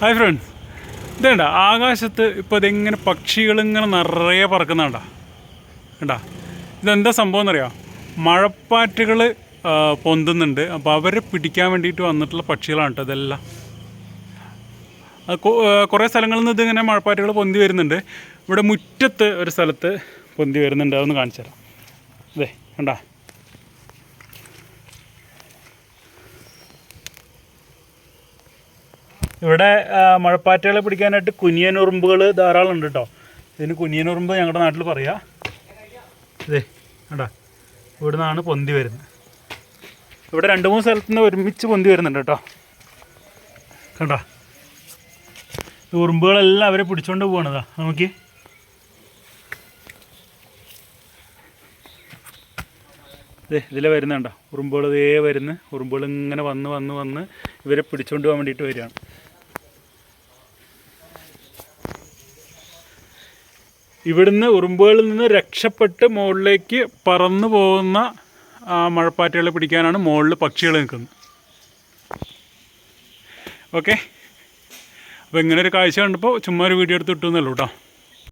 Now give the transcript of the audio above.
Hi friends ഇതേണ്ട ആകാശത്ത് ഇപ്പോൾ ഇതെങ്ങനെ പക്ഷികളിങ്ങനെ നിറയെ പറക്കുന്നുണ്ട. കേട്ടാ ഇതെന്താ സംഭവം എന്നറിയാം മഴപ്പാറ്റുകൾ പൊന്തുന്നുണ്ട്. അപ്പോൾ അവരെ പിടിക്കാൻ വേണ്ടിയിട്ട് വന്നിട്ടുള്ള പക്ഷികളാണ് കേട്ടോ ഇതെല്ലാം. കുറേ സ്ഥലങ്ങളിൽ നിന്ന് ഇതിങ്ങനെ മഴപ്പാറ്റുകൾ പൊന്തി വരുന്നുണ്ട്. ഇവിടെ മുറ്റത്ത് ഒരു സ്ഥലത്ത് പൊന്തി വരുന്നുണ്ട്. അതൊന്ന് കാണിച്ചു തരാം അതെ കണ്ടാ? ഇവിടെ മഴപ്പാറ്റകളെ പിടിക്കാനായിട്ട് കുനിയനുറുമ്പുകൾ ധാരാളം ഉണ്ട് കേട്ടോ ഇതിന് കുനിയനുറുമ്പ് ഞങ്ങളുടെ നാട്ടിൽ പറയാ. ഇതേ കേട്ടാ ഇവിടെ നിന്നാണ് പൊന്തി വരുന്നത് ഇവിടെ രണ്ട് മൂന്ന് സ്ഥലത്ത് നിന്ന് ഒരുമിച്ച് പൊന്തി വരുന്നുണ്ട് കേട്ടോ കണ്ടാ. ഈ ഉറുമ്പുകളെല്ലാം അവരെ പിടിച്ചോണ്ട് പോകണതാ നോക്കി. ദേ ഇതിലെ വരുന്നുണ്ടോ ഉറുമ്പുകൾ ഇതേ വരുന്നു. ഉറുമ്പുകൾ ഇങ്ങനെ വന്ന് വന്ന് വന്ന് ഇവരെ പിടിച്ചോണ്ട് പോകാൻ വേണ്ടിയിട്ട് വരികയാണ്. ഇവിടുന്ന് ഉറുമ്പുകളിൽ നിന്ന് രക്ഷപ്പെട്ട് മുകളിലേക്ക് പറന്നു പോകുന്ന മഴപ്പാറ്റകളെ പിടിക്കാനാണ് മുകളിൽ പക്ഷികൾ നിൽക്കുന്നത്. ഓക്കെ? അപ്പോൾ ഇങ്ങനെ ഒരു കാഴ്ച കണ്ടപ്പോൾ ചുമ്മാ ഒരു വീഡിയോ എടുത്ത് കിട്ടുമെന്നല്ലോ കേട്ടോ?